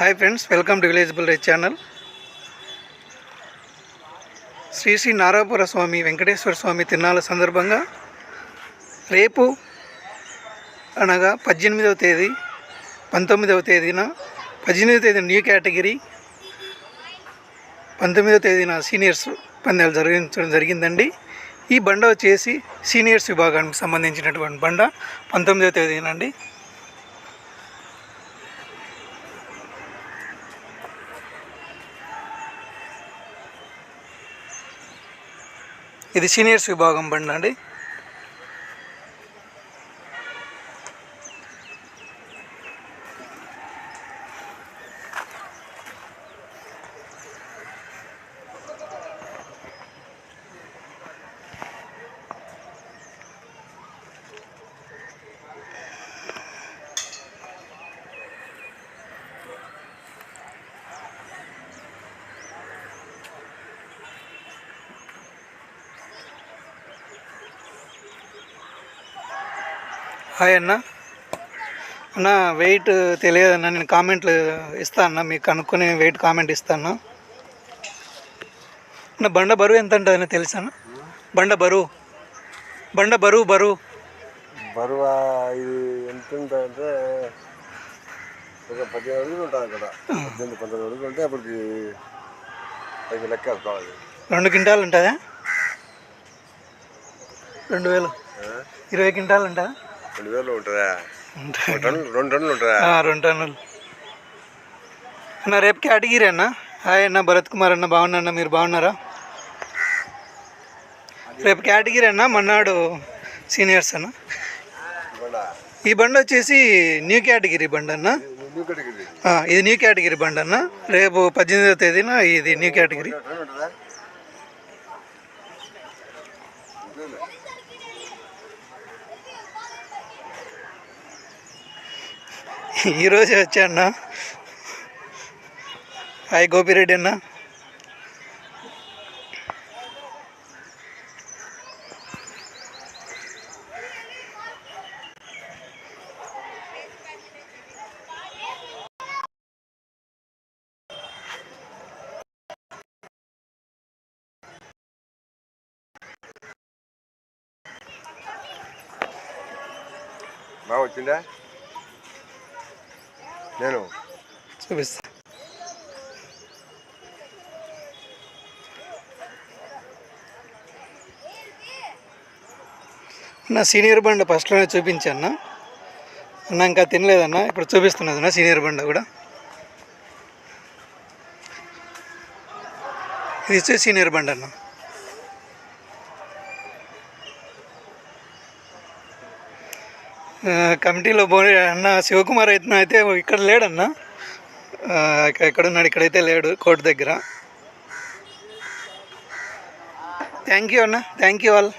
Hi friends welcome to విలేజబుల్ right channel Shri Shri Narapura స్వామి వెంకటేశ్వర స్వామి తిరునాళ్ళ సందర్భంగా రేపు అనగా పద్దెనిమిదవ తేదీ పంతొమ్మిదవ తేదీన పద్దెనిమిదవ తేదీన న్యూ కేటగిరీ పంతొమ్మిదవ తేదీన సీనియర్స్ పందాలు జరిగించడం జరిగిందండి. ఈ బండ వచ్చేసి సీనియర్స్ విభాగానికి సంబంధించినటువంటి బండ పంతొమ్మిదవ తేదీనండి. ఇది సీనియర్స్ విభాగం బండి అండి. హాయ్ అన్న. అన్న వెయిట్ తెలియదన్న నేను కామెంట్లు ఇస్తా అన్న మీకు కనుక్కొని వెయిట్ కామెంట్ ఇస్తాను అన్న. బండ బరువు ఎంత తెలుసా అన్న? బండ బరువు. బండ బరువు బరువు. బరువు ఇది ఎంత ఉంటుందంటే ఒక పదిహేను అడుగులు ఉంటుంది అక్కడ. పద్దెనిమిది పంతొమ్మిది అడుగులు ఉంటే అప్పటికి లెక్క వేసుకోవాలి రెండు క్వింటాలు ఉంటుందా? రెండు వేలు. ఇరవై క్వింటాలు ఉంటుందా? రెండు వేలు ఉంటుందా? రెండు టన్నులు ఉంటుందా? రెండు టన్నులు. అన్న రేపు కేటగిరీ అన్న. హాయ్ అన్న భరత్ కుమార్ అన్న బాగున్నా అన్న మీరు బాగున్నారా? రేపు కేటగిరీ అన్న మన్నాడు సీనియర్స్ అన్న. ఈ బండి వచ్చేసి న్యూ కేటగిరీ బండి అన్న. ఇది న్యూ కేటగిరీ బండి అన్న. రేపు పద్దెనిమిదవ తేదీన ఇది న్యూ కేటగిరీ. ఈరోజే వచ్చా అన్న? హాయ్ గోపిరెడ్డి అన్న. బాగా వచ్చిందా? నేను చూపిస్తా. నా సీనియర్ బండ ఫస్ట్లోనే చూపించాన్న అన్న. ఇంకా తినలేదన్న. ఇప్పుడు చూపిస్తున్నది నా సీనియర్ బండ కూడా. ఇది వచ్చే సీనియర్ బండ అన్న. కమిటీలో పోయి అన్న శివకుమార్ అయితే అయితే ఇక్కడ లేడన్న. ఎక్కడున్నాడు? ఇక్కడైతే లేడు కోర్టు దగ్గర. థ్యాంక్ యూ అన్న. Thank you all